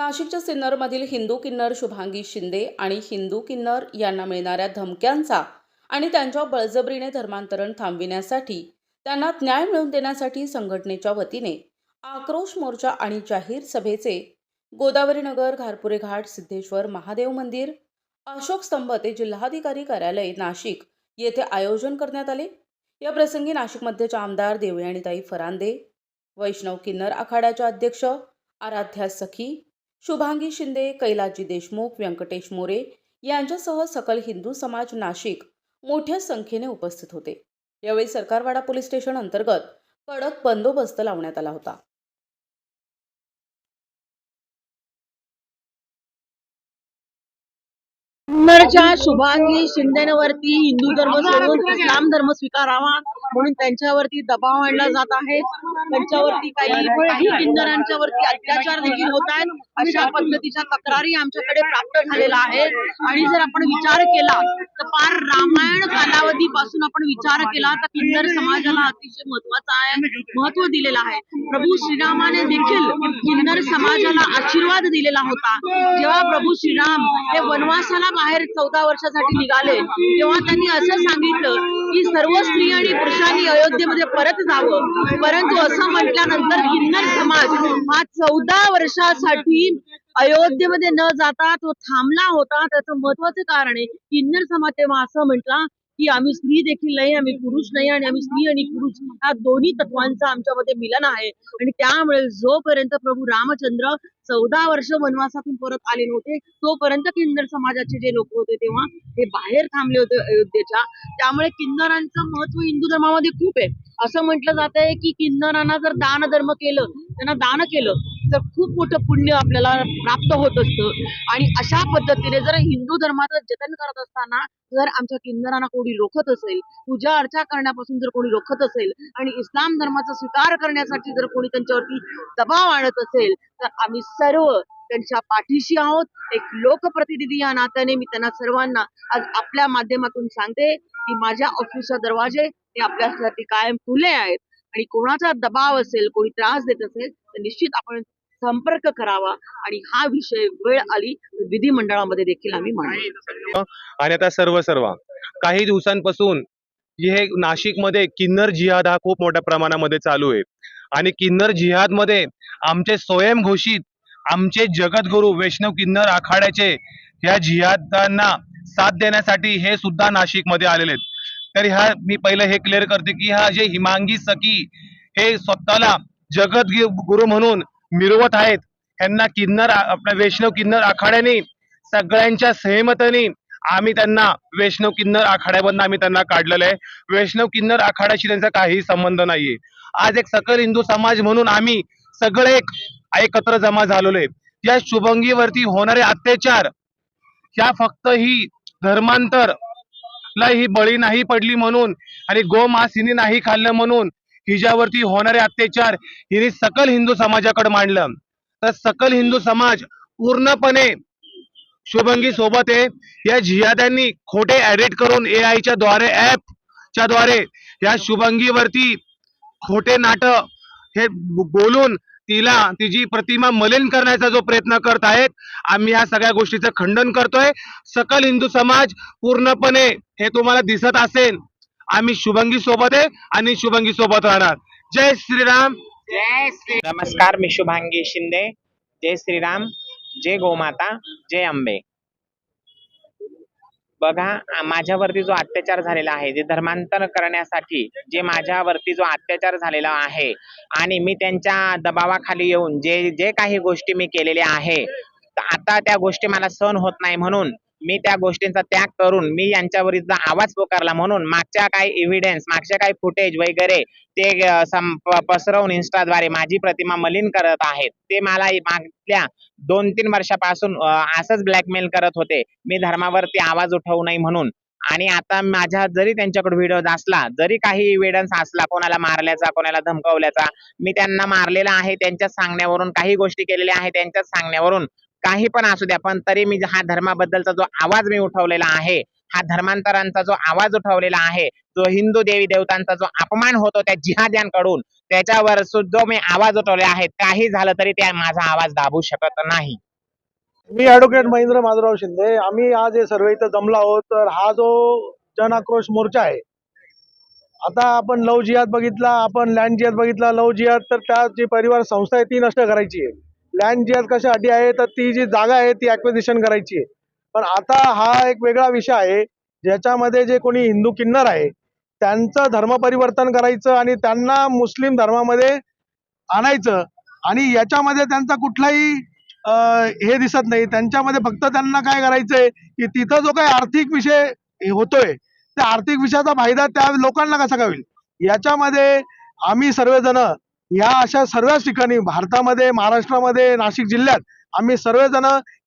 नाशिकच्या सिन्नरमधील हिंदू किन्नर शुभांगी शिंदे आणि हिंदू किन्नर यांना मिळणाऱ्या धमक्यांचा आणि त्यांच्या बळजबरीने धर्मांतरण थांबविण्यासाठी त्यांना न्याय मिळवून देण्यासाठी संघटनेच्या वतीने आक्रोश मोर्चा आणि जाहीर सभेचे गोदावरीनगर घारपुरे घाट सिद्धेश्वर महादेव मंदिर अशोक स्तंभ ते जिल्हाधिकारी कार्यालय नाशिक येथे आयोजन करण्यात आले. या प्रसंगी नाशिक मध्यचे आमदार देवयाणीताई फरांदे वैष्णव किन्नर आखाड्याच्या अध्यक्ष आराध्या सखी शुभांगी शिंदे कैलाजी देशमुख व्यंकटेश मोरे यांच्यासह सकल हिंदू समाज नाशिक मोठ्या संख्येने उपस्थित होते. यावेळी सरकारवाडा पोलीस स्टेशन अंतर्गत कडक बंदोबस्त लावण्यात आला होता. शुभांगी शिंदेवरती हिंदू धर्म सोडून इस्लाम धर्म स्वीकारावा. म्हणून त्यांच्यावरती दबाव आणला जात आहे. त्यांच्यावरती काही काही वरती अत्याचार देखील होत आहेत. अशा पद्धतीच्या तक्रारी आमच्याकडे प्राप्त झालेल्या आहेत. आणि जर आपण विचार केला तर फार रामायण कालावधीपासून आपण विचार केला तर किन्नर समाजाला अतिशय महत्त्वाचा आहे महत्त्व दिलेलं आहे. प्रभू श्रीरामाने देखील किन्नर समाजाला आशीर्वाद दिलेला होता. जेव्हा प्रभू श्रीराम हे वनवासाला बाहेर चौदा वर्षासाठी निघाले तेव्हा त्यांनी असं सांगितलं की सर्व स्त्री आणि पुरुषांनी अयोध्येमध्ये परत जावं. परंतु असं म्हटल्यानंतर किन्नर समाज हा चौदा वर्षासाठी अयोध्येमध्ये न जाता तो थांबला होता. त्याचं महत्वाचं कारण आहे किन्नर समाज तेव्हा असं म्हटला की आम्ही स्त्री देखील नाही आम्ही पुरुष नाही आणि आम्ही स्त्री आणि पुरुष ह्या दोन्ही तत्वांचं आमच्यामध्ये मिलन आहे. आणि त्यामुळे जोपर्यंत प्रभू रामचंद्र चौदा वर्ष वनवासातून परत आले नव्हते तोपर्यंत किन्नर समाजाचे जे लोक होते तेव्हा हे बाहेर थांबले होते अयोध्येच्या. त्यामुळे किन्नरांचं महत्त्व हिंदू धर्मामध्ये खूप आहे. असं म्हटलं जात आहे की किन्नरांना जर दान धर्म केलं त्यांना दान केलं तर खूप मोठं पुण्य आपल्याला प्राप्त होत असतं आणि अशा पद्धतीने जर हिंदू धर्माचं जतन करत असताना जर आमच्या किन्नरांना कोणी रोखत असेल पूजा अर्चा करण्यापासून जर कोणी रोखत असेल आणि इस्लाम धर्माचा स्वीकार करण्यासाठी जर कोणी त्यांच्यावरती दबाव आणत असेल तर आम्ही सर्व त्यांच्या पाठीशी आहोत. एक लोकप्रतिनिधी या नात्याने मी त्यांना सर्वांना आज आपल्या माध्यमातून सांगते की माझ्या ऑफिसचा दरवाजे हे आपल्यासाठी कायम खुले आहेत आणि कोणाचा दबाव असेल कोणी त्रास देत असेल तर निश्चित आपण संपर्क करावा आणि हा विषय वेळ आली विधिमंडळामध्ये देखील आम्ही मांडू. आणि आता सर्व सर्व. काही दिवसांपासून हे नाशिकमध्ये किन्नर जिहाद हा खूप मोठ्या प्रमाणामध्ये चालू आहे. आणि किन्नर जिहादमध्ये आमचे स्वयंघोषित आमचे जगद्गुरु वैष्णव किन्नर आखाड्याचे ह्या जिहादांना साथ देण्यासाठी हे सुद्धा नाशिकमध्ये आलेले आहेत. तर ह्या मी पहिले हे क्लिअर करते की हा जे हिमांगी सखी हे स्वतःला जगद गुरु म्हणून मिरवत आहेत. ह्यांना किन्नर आपल्या वैष्णव किन्नर आखाड्याने सगळ्यांच्या सहमतीने आम्ही त्यांना वैष्णव किन्नर आखाड्यामधनं आम्ही त्यांना काढलेलं आहे. वैष्णव किन्नर आखाड्याशी त्यांचा काही संबंध नाहीये. आज एक सकल हिंदू समाज म्हणून आम्ही सगळे एक एकत्र जमा झालेलो आहे. या शुभंगीवरती होणारे अत्याचार ह्या फक्त ही धर्मांतर ला ही बळी नाही पडली म्हणून आणि गोमास हिने नाही खाल्लं म्हणून तिच्यावरती होणारे अत्याचार हिने सकल हिंदू समाजाकडे मांडलं. तर सकल हिंदू समाज पूर्णपणे शुभंगी सोबत आहे. या जिहाद्यांनी खोटे ऍडिट करून ए आयच्या द्वारे ऍप च्या द्वारे या शुभंगीवरती खोटे नाटक हे बोलून तिला तिची प्रतिमा मलिन करण्याचा जो प्रयत्न करत आहेत आम्ही ह्या सगळ्या गोष्टीचं खंडन करतोय. सकल हिंदू समाज पूर्णपणे हे तुम्हाला दिसत असेल. आम्ही शुभंगी सोबत आहे आणि शुभंगी सोबत राहणार. जय श्रीराम. जय श्री नमस्कार मी शुभांगी शिंदे. जय श्रीराम. जय गोमाता. जय अंबे बघा माझ्यावरती जो अत्याचार झालेला आहे जे धर्मांतर करण्यासाठी जे माझ्यावरती जो अत्याचार झालेला आहे आणि मी त्यांच्या दबावाखाली येऊन जे जे काही गोष्टी मी केलेल्या आहे आता त्या गोष्टी मला सहन होत नाही म्हणून मी त्या गोष्टींचा त्याग करून मी यांच्या आवाज पुकारला म्हणून मागच्या काही एव्हिडन्स मागच्या काही फुटेज वगैरे ते पसरवून इन्स्टाद्वारे माझी प्रतिमा मलिन करत आहेत. ते मला मागल्या दोन तीन वर्षापासून असंच ब्लॅकमेल करत होते. मी धर्मावरती आवाज उठवू नये म्हणून. आणि आता माझ्या जरी त्यांच्याकडे व्हिडिओ असला जरी काही एव्हिडन्स असला कोणाला मारल्याचा कोणाला धमकवल्याचा मी त्यांना मारलेला आहे त्यांच्या सांगण्यावरून काही गोष्टी केलेल्या आहेत त्यांच्याच सांगण्यावरून काही पण असू द्या पण तरी मी हा धर्माबद्दलचा जो आवाज मी उठवलेला आहे हा धर्मांतरांचा जो आवाज उठवलेला आहे जो हिंदू देवी देवतांचा जो अपमान होतो त्या जिहाद्यांकडून त्याच्यावर सुद्धा मी आवाज उठवले आहे काही झालं तरी त्या माझा आवाज दाबू शकत नाही. मी ऍडव्होकेट महेंद्र माधुराव शिंदे. आम्ही आज हे सर्व इथं जमलो आहोत तर हा जो जन आक्रोश मोर्चा आहे आता आपण लव जिहाद बघितला आपण लँड जिहाद बघितला लव जिहाद तर त्या जी परिवार संस्था आहे ती नष्ट करायची आहे. लँड जिहाद कशासाठी आहे तर ती जी जागा आहे ती ऍक्विजिशन करायची आहे. पण आता हा एक वेगळा विषय आहे ज्याच्यामध्ये जे कोणी हिंदू किन्नर आहे त्यांचं धर्म परिवर्तन करायचं आणि त्यांना मुस्लिम धर्मामध्ये आणायचं आणि याच्यामध्ये त्यांचा कुठलाही हे दिसत नाही. त्यांच्यामध्ये फक्त त्यांना काय करायचंय की तिथं जो काही आर्थिक विषय होतोय त्या आर्थिक विषयाचा फायदा त्या लोकांना कसा का होईल? याच्यामध्ये आम्ही सर्वजण या अशा सर्वच ठिकाणी भारतामध्ये महाराष्ट्रामध्ये नाशिक जिल्ह्यात आम्ही सर्वजण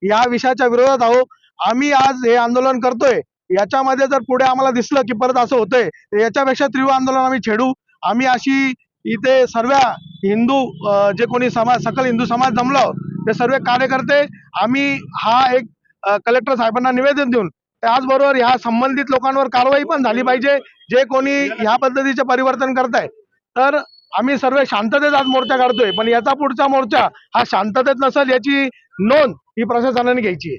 या विषयाच्या विरोधात आहोत. आम्ही आज हे आंदोलन करतोय. याच्यामध्ये जर पुढे आम्हाला दिसलं की परत असं होतंय याच्यापेक्षा तीव्र आंदोलन आम्ही छेडू. आम्ही अशी इथे सर्व हिंदू जे कोणी समाज सकल हिंदू समाज जमलो ते सर्व कार्यकर्ते आम्ही हा एक कलेक्टर साहेबांना निवेदन देऊन त्याचबरोबर ह्या संबंधित लोकांवर कारवाई पण झाली पाहिजे. जे कोणी ह्या पद्धतीचे परिवर्तन करताय. तर आम्ही सर्व शांततेत आज मोर्चा काढतोय पण याचा पुढचा मोर्चा हा शांततेत नसेल याची नोंद ही प्रशासनाने घ्यायची आहे.